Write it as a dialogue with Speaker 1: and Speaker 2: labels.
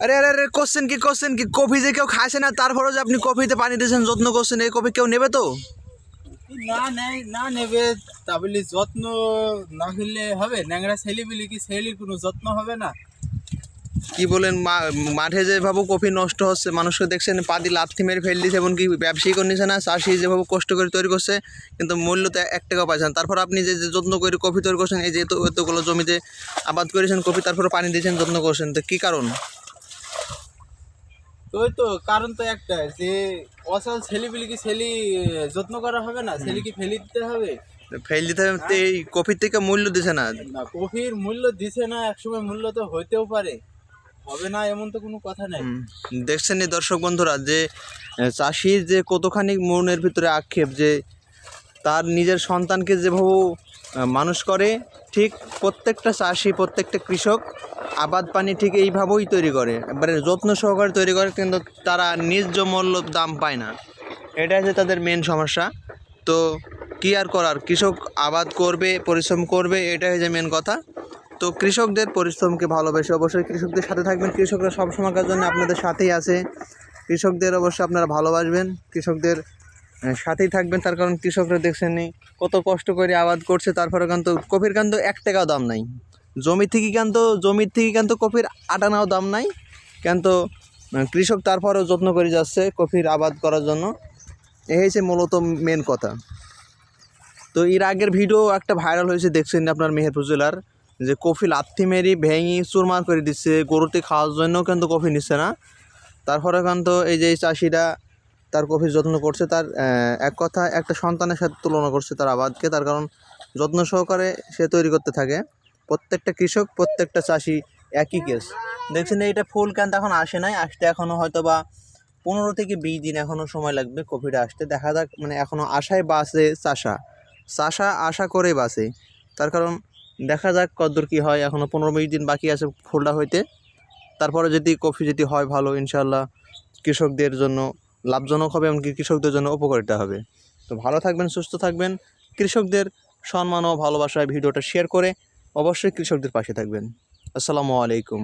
Speaker 1: আরে আরে আরে কোশ্চেন কি কোশ্চেন কি? কফি যে কেউ খাইছে না তারপরেও যে আপনি কফিতে পানি দিয়েছেন যত্ন করছেন এই কফি কেউ নেবে তো?
Speaker 2: না নেয় না নেবে। তা বলি যত্ন না হলে হবে? ন্যাংরা ছেলে বলি কি ছেলের কোনো যত্ন হবে না?
Speaker 1: কি বলেন মাঠে যেভাবে কফি নষ্ট হচ্ছে মানুষকে দেখছেন পাদি লাথি মেরে ফেল দিচ্ছে এমনকি ব্যবসায়ী নিচ্ছে না চাষি যেভাবে কষ্ট করে তৈরি করছে কিন্তু মূল্য তো এক টাকাও পাচ্ছেন তারপর আপনি যে যত্ন করে কফি তৈরি করছেন এই যে এত এতগুলো জমিতে আবাদ করেছেন কফি তারপরে পানি দিয়েছেন যত্ন করছেন তো কী কারণ?
Speaker 2: ওই তো কারণ তো একটা যে অসল ছেলে বলি কি ছেলে যত্ন করা হবে না? ছেলে কি ফেলে দিতে হবে?
Speaker 1: ফেল দিতে হবে এই কফির থেকে মূল্য দিছে না।
Speaker 2: না কফির মূল্য দিছে না একসময় মূল্য তো হইতেও পারে। হবে না এমন তো কোনো কথা নাই।
Speaker 1: দেখছেন এই দর্শক বন্ধুরা যে চাষির যে কতখানি মনের ভিতরে আক্ষেপ যে তার নিজের সন্তানকে যেভাবে মানুষ করে, ঠিক প্রত্যেকটা চাষি, প্রত্যেকটা কৃষক আবাদ পানি ঠিক এইভাবেই তৈরি করে। এবারে যত্ন সহকারে তৈরি করে, কিন্তু তারা ন্যায্য মূল্য দাম পায় না। এটা হচ্ছে তাদের মেন সমস্যা। তো কী আর করার? কৃষক আবাদ করবে, পরিশ্রম করবে, এটাই হচ্ছে মেন কথা। তো কৃষকদের পরিশ্রমকে ভালোবেসে অবশ্যই কৃষকদের সাথে থাকবেন। কৃষকরা সবসময়কার জন্য আপনাদের সাথেই আছে। কৃষকদের অবশ্যই আপনারা ভালোবাসবেন। কৃষকদের সাথেই থাকবেন, তার কারণ কৃষকরা দেখছেন নি, কত কষ্ট করে আবাদ করছে, তারপরে কিন্তু কফির কিন্তু এক টাকাও দাম নাই। জমি থেকে কিন্তু জমির থেকে কিন্তু কফির আটানাও দাম নাই, কিন্তু কৃষক তারপরেও যত্ন করে যাচ্ছে কফির আবাদ করার জন্য। এই হচ্ছে মূলত মেন কথা। তো এর আগের ভিডিও একটা ভাইরাল হয়েছে, দেখছেন আপনার মেহেরপুর জেলার, যে কফি লাথি মেরি ভেঙে চুরমার করে দিচ্ছে গরুতে খাওয়ার জন্য কিন্তু কফি নিচ্ছে না। তারপরে কিন্তু এই যে চাষিরা তার কফির যত্ন করছে, তার এক কথা একটা সন্তানের সাথে তুলনা করছে তার আবাদকে, তার কারণ যত্ন সহকারে সে তৈরি করতে থাকে। প্রত্যেকটা কৃষক, প্রত্যেকটা চাষি একই কেস দেখছেন এইটা ফুল ক্যান এখন আসে নাই? আসতে এখনও হয়তো বা পনেরো থেকে বিশ দিন এখনও সময় লাগবে কফিটা আসতে। দেখা যাক মানে এখনও আশায় বাসে চাষা। চাষা আশা করে বাসে তার কারণ দেখা যাক কতদূর কী হয় এখনও পনেরো বিশ দিন বাকি আছে ফুলটা হইতে। তারপরে যদি কফি যদি হয় ভালো ইনশাল্লাহ কৃষকদের জন্য লাভজনক হবে এমনকি কৃষকদের জন্য উপকারিতা হবে। তো ভালো থাকবেন, সুস্থ থাকবেন। কৃষকদের সম্মান ও ভালোবাসায় ভিডিওটা শেয়ার করে অবশ্যই কৃষকদের পাশে থাকবেন। আসসালামু আলাইকুম।